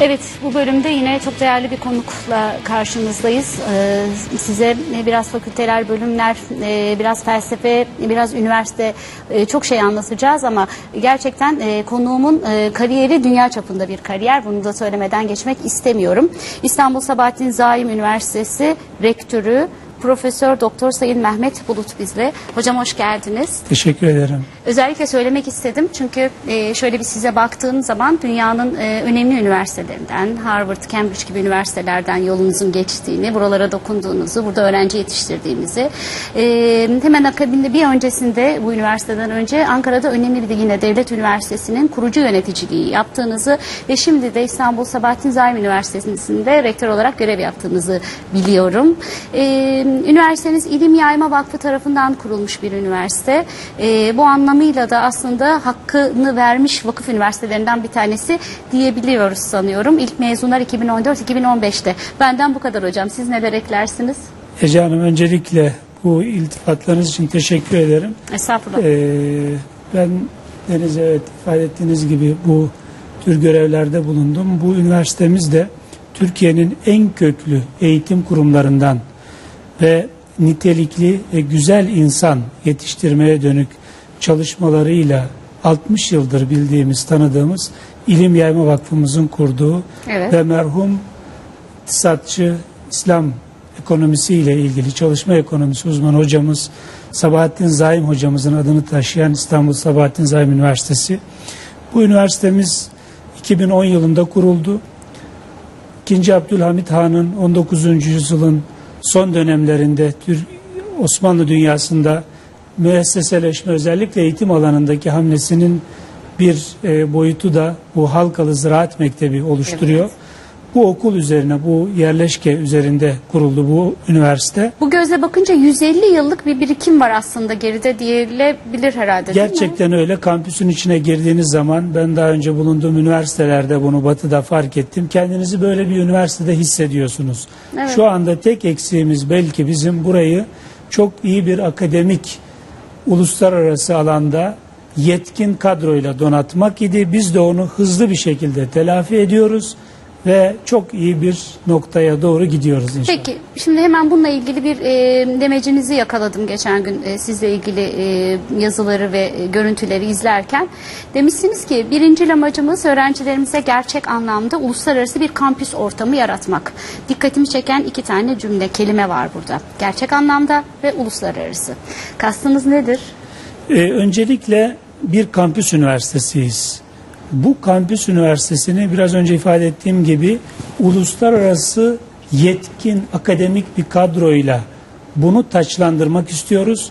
Evet, bu bölümde yine çok değerli bir konukla karşınızdayız. Ee, size biraz fakülteler, bölümler, e, biraz felsefe, biraz üniversite e, çok şey anlatacağız ama gerçekten e, konuğumun kariyeri dünya çapında bir kariyer. Bunu da söylemeden geçmek istemiyorum. İstanbul Sabahattin Zaim Üniversitesi Rektörü Profesör Doktor Sayın Mehmet Bulut bizle. Hocam hoş geldiniz. Teşekkür ederim. Özellikle söylemek istedim çünkü e, şöyle bir size baktığım zaman dünyanın e, önemli üniversitelerinden, Harvard, Cambridge gibi üniversitelerden yolunuzun geçtiğini, buralara dokunduğunuzu, burada öğrenci yetiştirdiğimizi, e, hemen akabinde bir öncesinde bu üniversiteden önce Ankara'da önemli bir yine devlet üniversitesinin kurucu yöneticiliği yaptığınızı ve şimdi de İstanbul Sabahattin Zaim Üniversitesi'nde rektör olarak görev yaptığınızı biliyorum. E, üniversiteniz İlim Yayma Vakfı tarafından kurulmuş bir üniversite. E, bu anlamıyla da aslında hakkını vermiş vakıf üniversitelerinden bir tanesi diyebiliyoruz sanıyorum. İlk mezunlar 2014-2015'te. Benden bu kadar hocam. Siz neler eklersiniz? Ece Hanım öncelikle bu iltifatlarınız için teşekkür ederim. Estağfurullah. Ee, ben Deniz evet ifade ettiğiniz gibi bu tür görevlerde bulundum. Bu üniversitemiz de Türkiye'nin en köklü eğitim kurumlarından ve nitelikli ve güzel insan yetiştirmeye dönük çalışmalarıyla 60 yıldır bildiğimiz, tanıdığımız İlim Yayma Vakfımızın kurduğu Evet. ve merhum iktisatçı İslam ekonomisiyle ilgili çalışma ekonomisi uzmanı hocamız Sabahattin Zaim hocamızın adını taşıyan İstanbul Sabahattin Zaim Üniversitesi. Bu üniversitemiz 2010 yılında kuruldu. 2. Abdülhamit Han'ın 19. yüzyılın son dönemlerinde Osmanlı dünyasında müesseseleşme özellikle eğitim alanındaki hamlesinin bir e, boyutu da bu Halkalı Ziraat Mektebi oluşturuyor. Bu okul üzerine, bu yerleşke üzerinde kuruldu bu üniversite. Bu gözle bakınca 150 yıllık bir birikim var aslında geride diyebilir herhalde? Gerçekten öyle. Kampüsün içine girdiğiniz zaman ben daha önce bulunduğum üniversitelerde bunu batıda fark ettim. Kendinizi böyle bir üniversitede hissediyorsunuz. Evet. Şu anda tek eksiğimiz belki bizim burayı çok iyi bir akademik uluslararası alanda yetkin kadroyla donatmak idi. Biz de onu hızlı bir şekilde telafi ediyoruz ve çok iyi bir noktaya doğru gidiyoruz inşallah. Peki şimdi hemen bununla ilgili bir e, demecinizi yakaladım geçen gün e, sizle ilgili e, yazıları ve e, görüntüleri izlerken. Demişsiniz ki birinci amacımız öğrencilerimize gerçek anlamda uluslararası bir kampüs ortamı yaratmak. Dikkatimi çeken iki tane cümle, kelime var burada. Gerçek anlamda ve uluslararası. Kastınız nedir? Ee, öncelikle bir kampüs üniversitesiyiz. Bu kampüs üniversitesini biraz önce ifade ettiğim gibi uluslararası yetkin akademik bir kadroyla bunu taçlandırmak istiyoruz.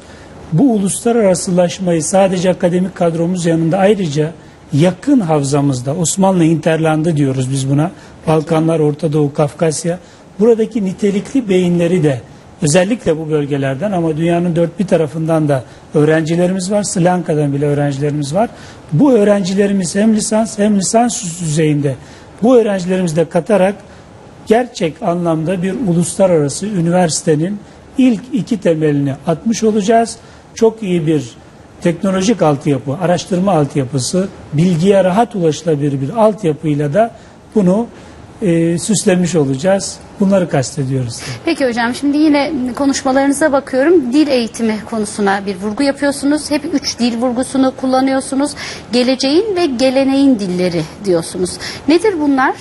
Bu uluslararasılaşmayı sadece akademik kadromuz yanında ayrıca yakın havzamızda Osmanlı Interlandı diyoruz biz buna. Balkanlar, Orta Doğu, Kafkasya. Buradaki nitelikli beyinleri de özellikle bu bölgelerden ama dünyanın dört bir tarafından da öğrencilerimiz var. Sri Lanka'dan bile öğrencilerimiz var. Bu öğrencilerimiz hem lisans hem lisans düzeyinde bu öğrencilerimizi de katarak gerçek anlamda bir uluslararası üniversitenin ilk iki temelini atmış olacağız. Çok iyi bir teknolojik altyapı, araştırma altyapısı, bilgiye rahat ulaşılabilir bir altyapıyla da bunu e, süslemiş olacağız. Bunları kastediyoruz. Peki hocam şimdi yine konuşmalarınıza bakıyorum. Dil eğitimi konusuna bir vurgu yapıyorsunuz. Hep üç dil vurgusunu kullanıyorsunuz. Geleceğin ve geleneğin dilleri diyorsunuz. Nedir bunlar?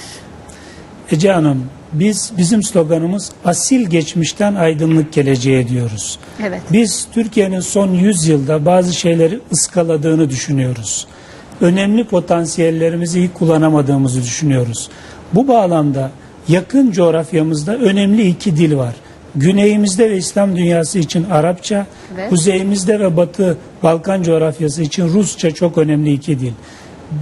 Ece Hanım, biz bizim sloganımız asil geçmişten aydınlık geleceğe diyoruz. Evet. Biz Türkiye'nin son 100 yılda bazı şeyleri ıskaladığını düşünüyoruz. Önemli potansiyellerimizi iyi kullanamadığımızı düşünüyoruz. Bu bağlamda yakın coğrafyamızda önemli iki dil var. Güneyimizde ve İslam dünyası için Arapça, Evet. kuzeyimizde ve Batı Balkan coğrafyası için Rusça çok önemli iki dil.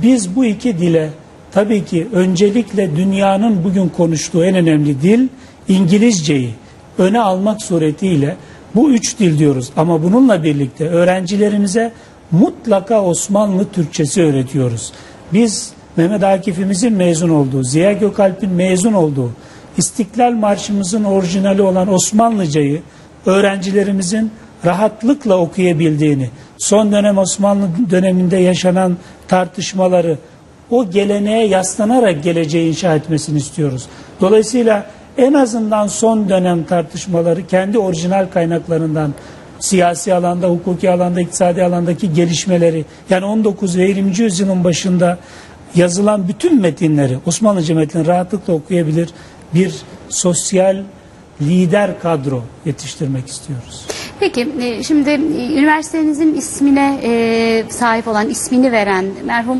Biz bu iki dile tabii ki öncelikle dünyanın bugün konuştuğu en önemli dil İngilizceyi öne almak suretiyle bu üç dil diyoruz. Ama bununla birlikte öğrencilerimize mutlaka Osmanlı Türkçesi öğretiyoruz. Biz Mehmet Akif'imizin mezun olduğu, Ziya Gökalp'in mezun olduğu, İstiklal Marşımızın orijinali olan Osmanlıcayı öğrencilerimizin rahatlıkla okuyabildiğini, son dönem Osmanlı döneminde yaşanan tartışmaları o geleneğe yaslanarak geleceği inşa etmesini istiyoruz. Dolayısıyla en azından son dönem tartışmaları kendi orijinal kaynaklarından siyasi alanda, hukuki alanda, iktisadi alandaki gelişmeleri yani 19 ve 20. yüzyılın başında yazılan bütün metinleri Osmanlıca metni rahatlıkla okuyabilir bir sosyal lider kadro yetiştirmek istiyoruz. Peki e, şimdi e, üniversitenizin ismine e, sahip olan ismini veren merhum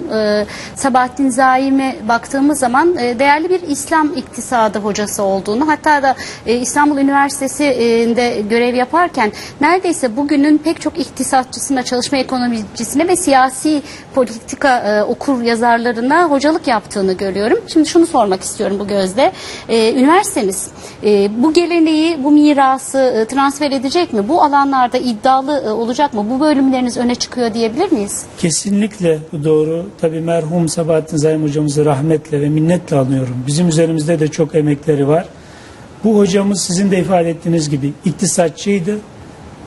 Sabahattin Zaim'e baktığımız zaman değerli bir İslam iktisadı hocası olduğunu hatta da İstanbul Üniversitesi'nde görev yaparken neredeyse bugünün pek çok iktisatçısına, çalışma ekonomicisine ve siyasi politika okur yazarlarına hocalık yaptığını görüyorum. Şimdi şunu sormak istiyorum bu gözde. E, bu geleneği, bu mirası transfer edecek mi? Bu alanlarda iddialı e, olacak mı? Bu bölümleriniz öne çıkıyor diyebilir miyiz? Kesinlikle bu doğru. Tabii merhum Sabahattin Zaim hocamızı rahmetle ve minnetle anıyorum. Bizim üzerimizde de çok emekleri var. Bu hocamız sizin de ifade ettiğiniz gibi iktisatçıydı.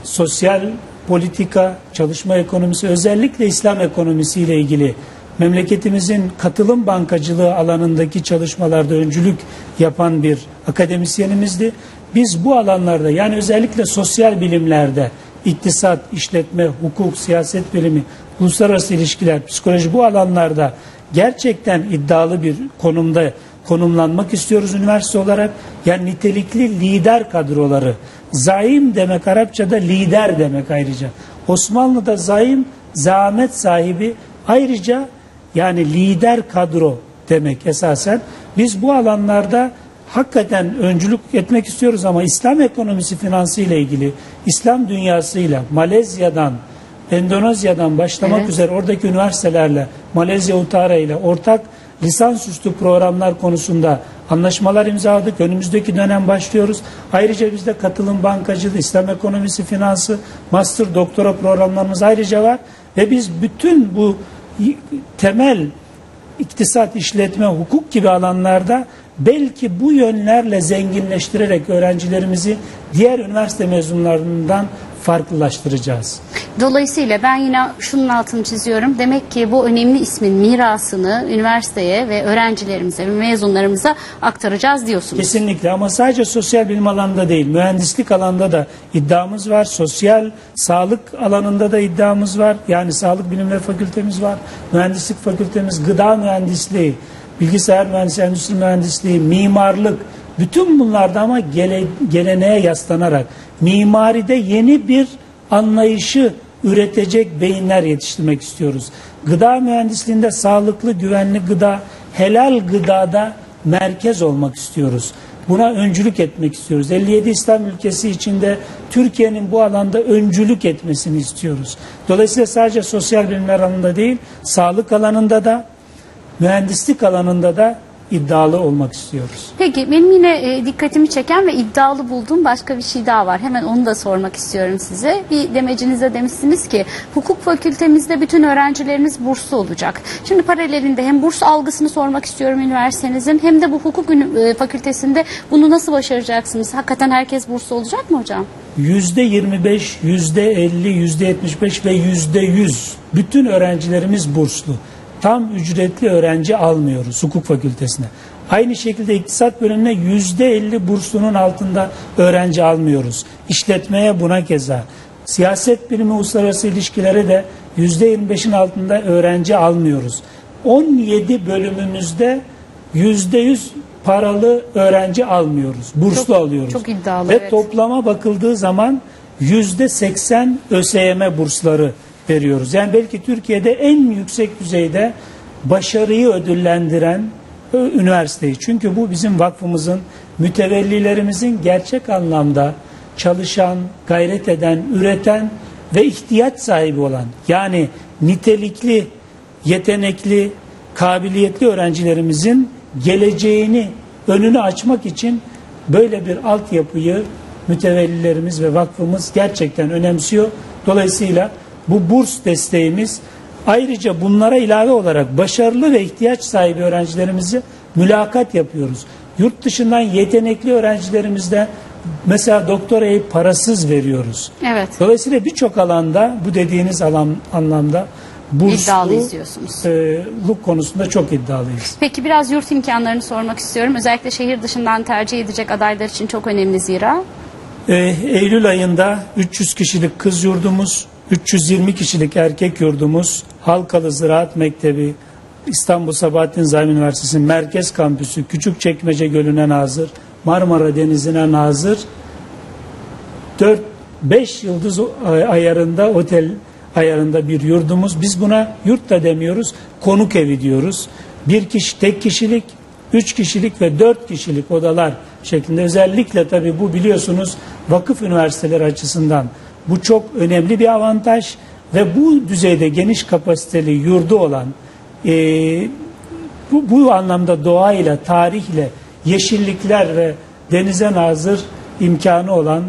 Sosyal politika, çalışma ekonomisi, özellikle İslam ekonomisiyle ilgili memleketimizin katılım bankacılığı alanındaki çalışmalarda öncülük yapan bir akademisyenimizdi. Biz bu alanlarda yani özellikle sosyal bilimlerde iktisat, işletme, hukuk, siyaset bilimi, uluslararası ilişkiler, psikoloji bu alanlarda gerçekten iddialı bir konumda konumlanmak istiyoruz üniversite olarak. Yani nitelikli lider kadroları. Zaim demek Arapçada lider demek ayrıca. Osmanlı'da zaim, zahmet sahibi ayrıca yani lider kadro demek esasen. Biz bu alanlarda hakikaten öncülük etmek istiyoruz ama İslam ekonomisi finansı ile ilgili İslam dünyasıyla Malezya'dan Endonezya'dan başlamak Evet. üzere oradaki üniversitelerle Malezya Utara ile ortak lisansüstü programlar konusunda anlaşmalar imzaladık. Önümüzdeki dönem başlıyoruz. Ayrıca bizde katılım bankacılığı, İslam ekonomisi finansı, master doktora programlarımız ayrıca var. Ve biz bütün bu temel iktisat, işletme, hukuk gibi alanlarda belki bu yönlerle zenginleştirerek öğrencilerimizi diğer üniversite mezunlarından farklılaştıracağız. Dolayısıyla ben yine şunun altını çiziyorum. Demek ki bu önemli ismin mirasını üniversiteye ve öğrencilerimize ve mezunlarımıza aktaracağız diyorsunuz. Kesinlikle ama sadece sosyal bilim alanında değil, mühendislik alanda da iddiamız var, sosyal sağlık alanında da iddiamız var. Yani sağlık bilimleri fakültemiz var, mühendislik fakültemiz, gıda mühendisliği, bilgisayar mühendisliği, endüstri mühendisliği, mimarlık, bütün bunlarda ama gele, geleneğe yaslanarak mimaride yeni bir anlayışı üretecek beyinler yetiştirmek istiyoruz. Gıda mühendisliğinde sağlıklı, güvenli gıda, helal gıdada merkez olmak istiyoruz. Buna öncülük etmek istiyoruz. 57 İslam ülkesi içinde Türkiye'nin bu alanda öncülük etmesini istiyoruz. Dolayısıyla sadece sosyal bilimler alanında değil, sağlık alanında da, mühendislik alanında da iddialı olmak istiyoruz. Peki benim yine e, dikkatimi çeken ve iddialı bulduğum başka bir şey daha var. Hemen onu da sormak istiyorum size. Bir demecinize demişsiniz ki hukuk fakültemizde bütün öğrencileriniz burslu olacak. Şimdi paralelinde hem burs algısını sormak istiyorum üniversitenizin hem de bu hukuk e, fakültesinde bunu nasıl başaracaksınız? Hakikaten herkes burslu olacak mı hocam? Yüzde 25, yüzde 50, yüzde 75 ve yüzde 100 bütün öğrencilerimiz burslu. Tam ücretli öğrenci almıyoruz hukuk fakültesine. Aynı şekilde iktisat bölümüne yüzde 50 burslunun altında öğrenci almıyoruz. İşletmeye buna keza. Siyaset bilimi uluslararası ilişkilere de yüzde 25'in altında öğrenci almıyoruz. 17 bölümümüzde yüzde 100 paralı öğrenci almıyoruz. Burslu Çok- alıyoruz. çok iddialı, Ve evet. toplama bakıldığı zaman yüzde 80 ÖSYM bursları veriyoruz. Yani belki Türkiye'de en yüksek düzeyde başarıyı ödüllendiren üniversiteyi. Çünkü bu bizim vakfımızın mütevellilerimizin gerçek anlamda çalışan, gayret eden, üreten ve ihtiyaç sahibi olan yani nitelikli, yetenekli, kabiliyetli öğrencilerimizin geleceğini önünü açmak için böyle bir altyapıyı mütevellilerimiz ve vakfımız gerçekten önemsiyor. Dolayısıyla bu burs desteğimiz ayrıca bunlara ilave olarak başarılı ve ihtiyaç sahibi öğrencilerimizi mülakat yapıyoruz. Yurt dışından yetenekli öğrencilerimizde mesela doktorayı parasız veriyoruz. Evet. Dolayısıyla birçok alanda bu dediğiniz alan, anlamda bursluluk İddialıyız diyorsunuz. e, luk konusunda çok iddialıyız. Peki biraz yurt imkanlarını sormak istiyorum. Özellikle şehir dışından tercih edecek adaylar için çok önemli zira. E, Eylül ayında 300 kişilik kız yurdumuz, 320 kişilik erkek yurdumuz, Halkalı Ziraat Mektebi, İstanbul Sabahattin Zaim Üniversitesi Merkez Kampüsü, Küçükçekmece Gölü'ne nazır, Marmara Denizi'ne nazır, 4 5 yıldız ay- ayarında otel ayarında bir yurdumuz. Biz buna yurt da demiyoruz, konuk evi diyoruz. Bir kişi tek kişilik, üç kişilik ve dört kişilik odalar şeklinde. Özellikle tabii bu biliyorsunuz vakıf üniversiteleri açısından bu çok önemli bir avantaj ve bu düzeyde geniş kapasiteli yurdu olan eee bu, bu anlamda doğayla, tarihle, yeşillikler ve denize nazır imkanı olan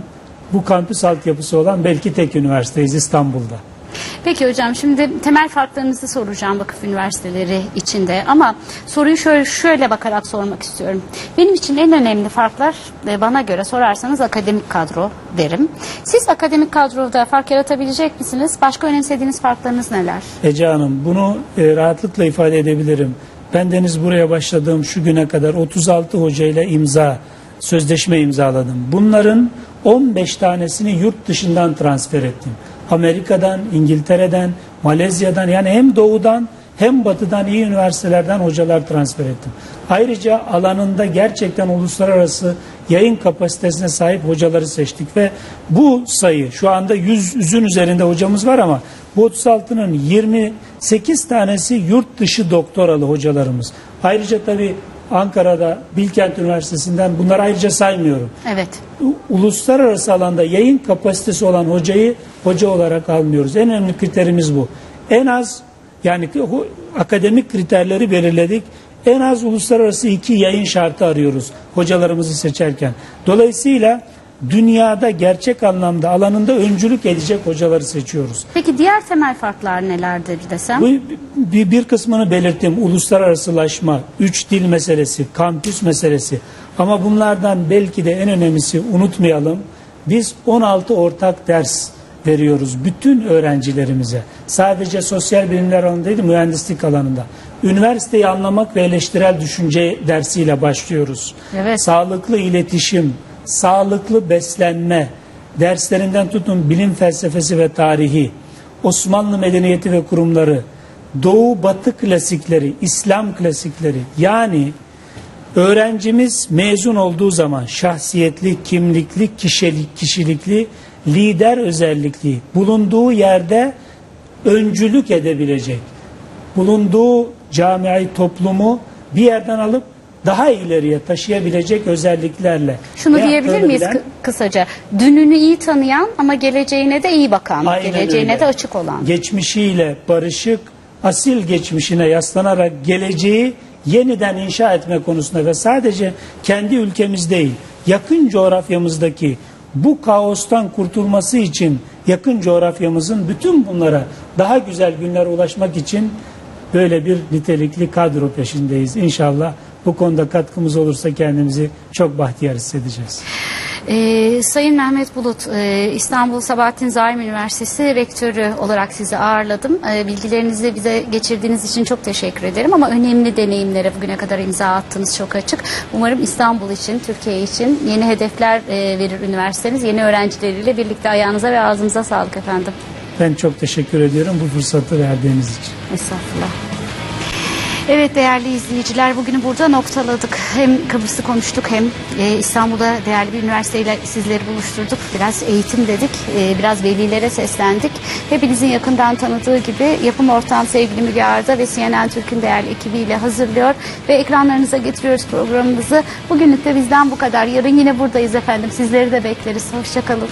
bu kampüs altyapısı olan belki tek üniversiteyiz İstanbul'da. Peki hocam şimdi temel farklarınızı soracağım vakıf üniversiteleri içinde ama soruyu şöyle, şöyle bakarak sormak istiyorum. Benim için en önemli farklar e, bana göre sorarsanız akademik kadro derim. Siz akademik kadroda fark yaratabilecek misiniz? Başka önemsediğiniz farklarınız neler? Ece Hanım bunu e, rahatlıkla ifade edebilirim. Ben deniz buraya başladığım şu güne kadar 36 hocayla imza, sözleşme imzaladım. Bunların 15 tanesini yurt dışından transfer ettim. Amerika'dan, İngiltere'den, Malezya'dan yani hem doğudan hem batıdan iyi üniversitelerden hocalar transfer ettim. Ayrıca alanında gerçekten uluslararası yayın kapasitesine sahip hocaları seçtik ve bu sayı şu anda 100 yüzün üzerinde hocamız var ama bu 36'nın 28 tanesi yurt dışı doktoralı hocalarımız. Ayrıca tabii Ankara'da Bilkent Üniversitesi'nden bunları ayrıca saymıyorum Evet. uluslararası alanda yayın kapasitesi olan hocayı hoca olarak almıyoruz. En önemli kriterimiz bu. En az yani akademik kriterleri belirledik. En az uluslararası iki yayın şartı arıyoruz hocalarımızı seçerken. Dolayısıyla dünyada gerçek anlamda alanında öncülük edecek hocaları seçiyoruz. Peki diğer temel farklar nelerdir desem? Bu bir, bir kısmını belirttim. Uluslararasılaşma, üç dil meselesi, kampüs meselesi. Ama bunlardan belki de en önemlisi unutmayalım. Biz 16 ortak ders veriyoruz bütün öğrencilerimize. Sadece sosyal bilimler alanında değil, mühendislik alanında. Üniversiteyi anlamak ve eleştirel düşünce dersiyle başlıyoruz. Evet. Sağlıklı iletişim, sağlıklı beslenme, derslerinden tutun bilim felsefesi ve tarihi, Osmanlı medeniyeti ve kurumları, Doğu Batı klasikleri, İslam klasikleri yani öğrencimiz mezun olduğu zaman şahsiyetli, kimlikli, kişilik, kişilikli, lider özellikli, bulunduğu yerde öncülük edebilecek, bulunduğu camiayı, toplumu bir yerden alıp daha ileriye taşıyabilecek özelliklerle. Şunu diyebilir miyiz kı- kısaca? Dününü iyi tanıyan ama geleceğine de iyi bakan, Aynen geleceğine öyle. de açık olan. Geçmişiyle barışık, asil geçmişine yaslanarak geleceği yeniden inşa etme konusunda ve sadece kendi ülkemiz değil, yakın coğrafyamızdaki bu kaostan kurtulması için yakın coğrafyamızın bütün bunlara daha güzel günlere ulaşmak için böyle bir nitelikli kadro peşindeyiz. İnşallah bu konuda katkımız olursa kendimizi çok bahtiyar hissedeceğiz. Ee, Sayın Mehmet Bulut, e, İstanbul Sabahattin Zaim Üniversitesi Rektörü olarak sizi ağırladım. E, bilgilerinizi bize geçirdiğiniz için çok teşekkür ederim ama önemli deneyimlere bugüne kadar imza attığınız çok açık. Umarım İstanbul için, Türkiye için yeni hedefler e, verir üniversiteniz. Yeni öğrencileriyle birlikte ayağınıza ve ağzınıza sağlık efendim. Ben çok teşekkür ediyorum bu fırsatı verdiğiniz için. Estağfurullah. Evet değerli izleyiciler bugünü burada noktaladık. Hem Kıbrıs'ı konuştuk hem e, İstanbul'da değerli bir üniversiteyle sizleri buluşturduk. Biraz eğitim dedik, e, biraz velilere seslendik. Hepinizin yakından tanıdığı gibi yapım ortağım sevgili Müge Arda ve CNN Türk'ün değerli ekibiyle hazırlıyor ve ekranlarınıza getiriyoruz programımızı. Bugünlük de bizden bu kadar. Yarın yine buradayız efendim. Sizleri de bekleriz. Hoşçakalın.